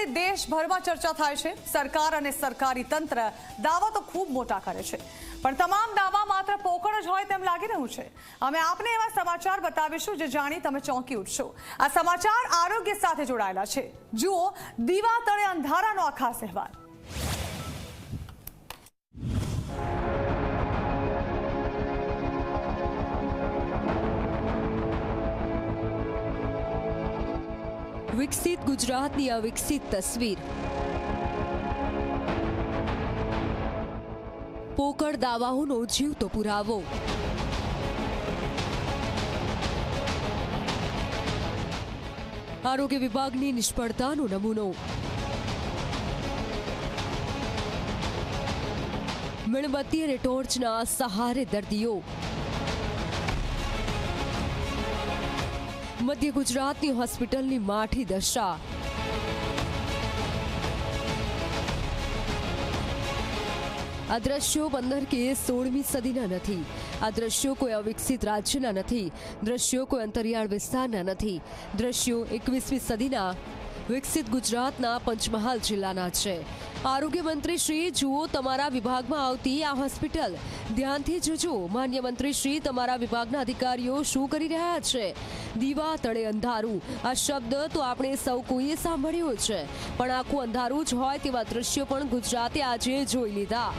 હોસ્પિટલની દેશભરમાં ચર્ચા થાય છે. સરકાર અને સરકારી તંત્ર દાવા તો ખૂબ મોટા કરે છે. પણ તમામ દાવા માત્ર પોકળ જ હોય તેમ લાગી રહ્યું છે. અમે આપને એવા સમાચાર બતાવીશું જે જાણી તમે ચોંકી ઉઠશો. આ સમાચાર આરોગ્ય સાથે જોડાયેલા છે. જુઓ, દીવા તળે અંધારાનો આ ખાસ અહેવાલ. વિકસિત ગુજરાતની આ વિકસિત તસવીર. પોકળ દાવાઓનો જીવતો પુરાવો. આરોગ્ય વિભાગની નિષ્ફળતાનો નમૂનો. મીણબત્તી અને ટોર્ચના સહારે દર્દીઓ. મધ્ય ગુજરાતની હોસ્પિટલની માઠી દશા. આ પંદર કે સોળમી સદીના નથી. આ દ્રશ્યો કોઈ અવિકસિત રાજ્યના નથી. દ્રશ્યો કોઈ અંતરિયાળ વિસ્તારના નથી. દ્રશ્યો એકવીસમી સદીના વિકસિત ગુજરાતના પંચમહાલ જિલ્લાના છે. આરોગ્ય મંત્રી શ્રી જુઓ તમારા વિભાગમાં આવતી આ હોસ્પિટલ. ધ્યાનથી જોજો માન્ય મંત્રી શ્રી તમારા વિભાગના અધિકારીઓ શું કરી રહ્યા છે? દીવા તળે અંધારું. આ શબ્દ તો આપણે સૌ કોઈએ સાંભળ્યો છે. પણ આખું અંધારું જ હોય તેવા દ્રશ્યો પણ ગુજરાતે આજે જોઈ લીધા.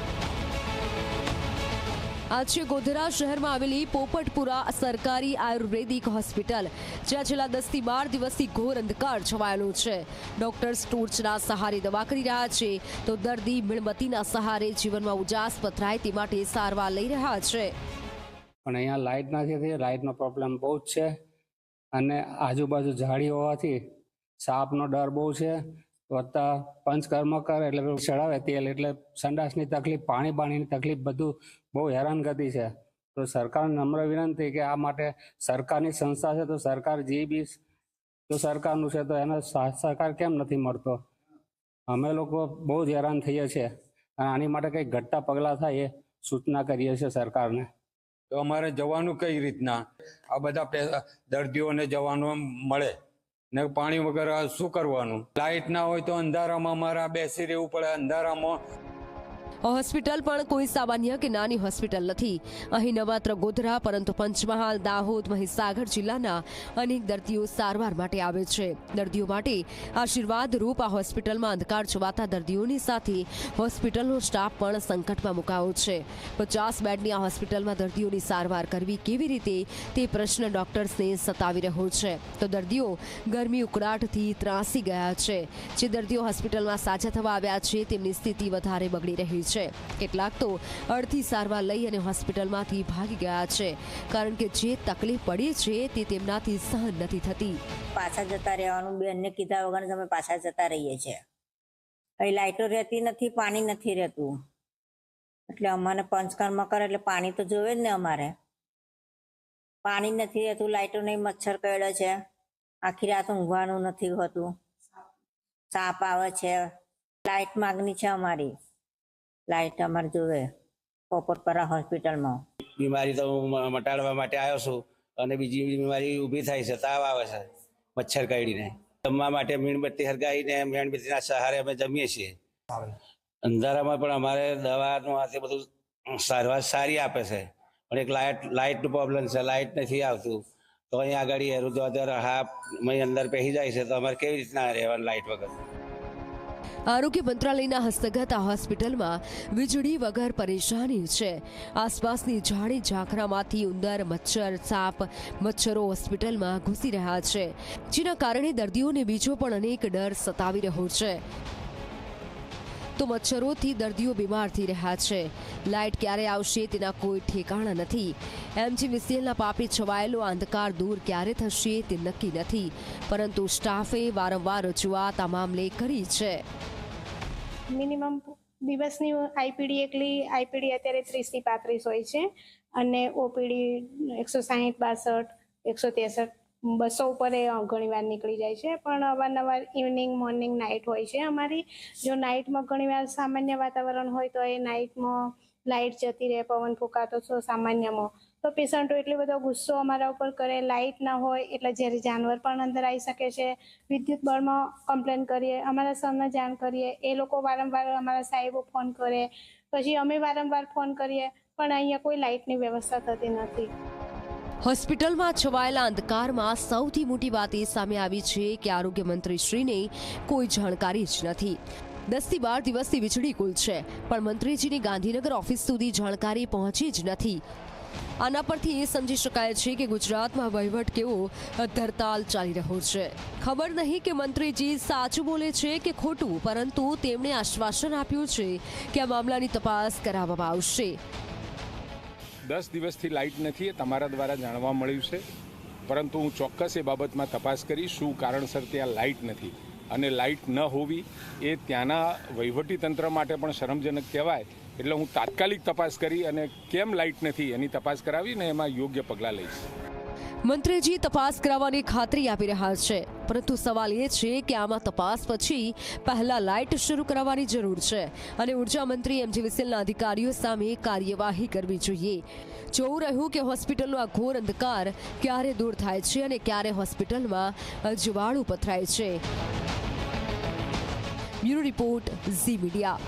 આ છે ગોધરા શહેરમાં આવેલી પોપટપુરા સરકારી આયુર્વેદિક હોસ્પિટલ, જ્યાં છેલ્લા દસથી બાર દિવસથી ઘોર અંધકાર છવાયેલો છે. ડોક્ટર્સ ટોર્ચના સહારે દવા કરી રહ્યા છે, તો દર્દી મીણબત્તીના સહારે જીવનમાં ઉજાસ પથરાય તે માટે સારવાર લઈ રહ્યા છે. પણ અહીંયા લાઇટ નથી લાઇટનો પ્રોબ્લેમ બહુ જ છે. અને આજુબાજુ ઝાડી હોવાથી સાપનો ડર બહુ છે. વત્તા પંચકર્મ કર એટલે ચડાવે તેલ, એટલે સંડાસની તકલીફ, પાણી પાણીની તકલીફ બધું બહુ હેરાનગતિ છે. તો સરકાર નમ્ર વિનંતી કે આ માટે સરકારની સંસ્થા છે, તો સરકાર જે બી તો સરકારનું છે, તો એનો સહકાર કેમ નથી મળતો? અમે લોકો બહુ જ હેરાન થઈએ છીએ. અને આની માટે કંઈક ઘટતા પગલાં થાય એ સૂચના કરીએ છીએ સરકારને. તો અમારે જવાનું કઈ રીતના? આ બધા દર્દીઓને જવાનું મળે? ને પાણી વગર શું કરવાનું? લાઇટ ના હોય તો અંધારામાં મારા બેસી રહેવું પડે. અંધારામાં હોસ્પિટલ પણ કોઈ સામાન્ય કે નાની હોસ્પિટલ નથી. અહીં ન માત્ર ગોધરા, પરંતુ પંચમહાલ, દાહોદ, મહીસાગર જિલ્લાના અનેક દર્દીઓ સારવાર માટે આવે છે. દર્દીઓ માટે આશીર્વાદ રૂપ આ હોસ્પિટલમાં અંધકાર છવાતા દર્દીઓની સાથે હોસ્પિટલનો સ્ટાફ પણ સંકટમાં મુકાયો છે. પચાસ બેડની આ હોસ્પિટલમાં દર્દીઓની સારવાર કરવી કેવી રીતે તે પ્રશ્ન ડોક્ટર્સને સતાવી રહ્યો છે. તો દર્દીઓ ગરમી, ઉકળાટથી ત્રાસી ગયા છે. જે દર્દીઓ હોસ્પિટલમાં સાજા થવા આવ્યા છે, તેમની સ્થિતિ વધારે બગડી રહી છે કેટલાક તો અડધી સારવાર લઈ અને હોસ્પિટલમાંથી ભાગી ગયા છે. કારણ કે જે તકલીફ પડી છે તે તેમનાથી સહન નથી થતી. પાછા જતા રહેવાનું, બેનને કીધા વગર અમે પાછા જતા રહીએ છીએ. અહીં લાઇટો રહેતી નથી, પાણી નથી રહેતું. એટલે અમારે પંચકર્મ કરે, એટલે પાણી તો જોવે જ ને અમારે. પાણી નથી રહેતું લાઇટો નહીં, મચ્છર કરડે છે. આખી રાત ઊંઘવાનું નથી હોતું. સાપ આવે છે. લાઇટ માગણી છે અમારી. લાઇટ અમારે જોવે. પોપટપરા હોસ્પિટલમાં. બીમારી તો હું મટાડવા માટે આવ્યો છું અને બીજી બીમારી ઊભી થાય છે, તાવ આવે છે, મચ્છર કરડીને જમવા માટે મીણબત્તી હરગાવીને મીણબત્તીના સહારે અમે જમીએ છીએ. અંધારામાં પણ અમારે દવાનું આ બધું સારવાર સારી આપે છે. પણ એક લાઇટ લાઇટનું પ્રોબ્લેમ છે લાઇટ નથી આવતું. તો અહીંયા આગળ જો અત્યારે હા અહીં અંદર પહેરી જાય છે, તો અમારે કેવી રીતના રહેવાનું લાઇટ વગર? આરોગ્ય મંત્રાલયના હસ્તગત આ હોસ્પિટલમાં વીજળી વગર પરેશાની છે. આસપાસની ઝાડી ઝાંખરામાંથી ઉંદર, મચ્છર, સાપ, મચ્છરો હોસ્પિટલમાં ઘૂસી રહ્યા છે, જેના કારણે દર્દીઓને બીજો પણ અનેક ડર સતાવી રહ્યો છે. તો મચ્છરોથી દર્દીઓ બીમાર થઈ રહ્યા છે. લાઇટ ક્યારે આવશે તેના કોઈ ઠેકાણા નથી. એમજીવીસીએલના પાપે છવાયેલો અંધકાર દૂર ક્યારે થશે તે નક્કી નથી. પરંતુ સ્ટાફે વારંવાર રજૂઆત આ મામલે કરી છે. મિનિમમ દિવસની આઈપીડી એકલી, આઈપીડી અત્યારે ત્રીસથી પાંત્રીસ હોય છે. અને ઓપીડી એકસો સાહીઠ, બાસઠ, એકસો ત્રેસઠ બસો ઉપર એ ઘણી વાર નીકળી જાય છે. પણ અવારનવાર ઇવનિંગ મોર્નિંગ નાઇટ હોય છે. અમારી જો નાઇટમાં ઘણી વાર સામાન્ય વાતાવરણ હોય તો એ નાઇટમાં લાઇટ જતી રહે, પવન ફૂંકાતો છો સામાન્યમાં. તો પેશન્ટો એટલો બધો ગુસ્સો અમારા ઉપર કરે લાઇટ ના હોય એટલે જ્યારે જાનવર પણ અંદર આવી શકે છે, વિદ્યુત બળમાં કમ્પ્લેન કરીએ, અમારા સરને જાણ કરીએ, એ લોકો વારંવાર અમારા સાહેબો ફોન કરે. પછી અમે વારંવાર ફોન કરીએ, પણ અહીંયા કોઈ લાઇટની વ્યવસ્થા થતી નથી. હોસ્પિટલમાં છવાયેલા અંધકારમાં સૌથી મોટી વાત એ સામે આવી છે કે આરોગ્ય મંત્રીશ્રીને કોઈ જાણકારી જ નથી. દસથી બાર દિવસથી વીજળી ગુલ છે, પણ મંત્રીજીની ગાંધીનગર ઓફિસ સુધી જાણકારી પહોંચી જ નથી. આના પરથી એ સમજી શકાય છે કે ગુજરાતમાં વહીવટ કેવો ધરતાલ ચાલી રહ્યો છે. ખબર નહીં કે મંત્રીજી સાચું બોલે છે કે ખોટું, પરંતુ તેમણે આશ્વાસન આપ્યું છે કે આ મામલાની તપાસ કરાવવામાં આવશે. દસ દિવસથી લાઇટ નથી એ તમારા દ્વારા જાણવા મળ્યું છે. પરંતુ હું ચોક્કસ એ બાબતમાં તપાસ કરીશ શું કારણસર ત્યાં લાઇટ નથી. અને લાઇટ ન હોવી એ ત્યાંના વહીવટીતંત્ર માટે પણ શરમજનક કહેવાય. એટલે હું તાત્કાલિક તપાસ કરી અને કેમ લાઇટ નથી એની તપાસ કરાવી ને એમાં યોગ્ય પગલાં લઈશ. મંત્રીજી તપાસ કરાવવાની ખાતરી આપી રહ્યા છે. પરંતુ સવાલ એ છે કે આમાં તપાસ પછી પહેલા લાઇટ શરૂ કરાવવાની જરૂર છે અને ઊર્જા મંત્રી એમજી વિસેલના અધિકારીઓ સામે કાર્યવાહી કરવી જોઈએ. જોવું રહ્યું કે હોસ્પિટલનો આ ઘોર અંધકાર ક્યારે દૂર થાય છે અને ક્યારે હોસ્પિટલમાં અજવાળું પથરાય છે. Bureau report Zee media.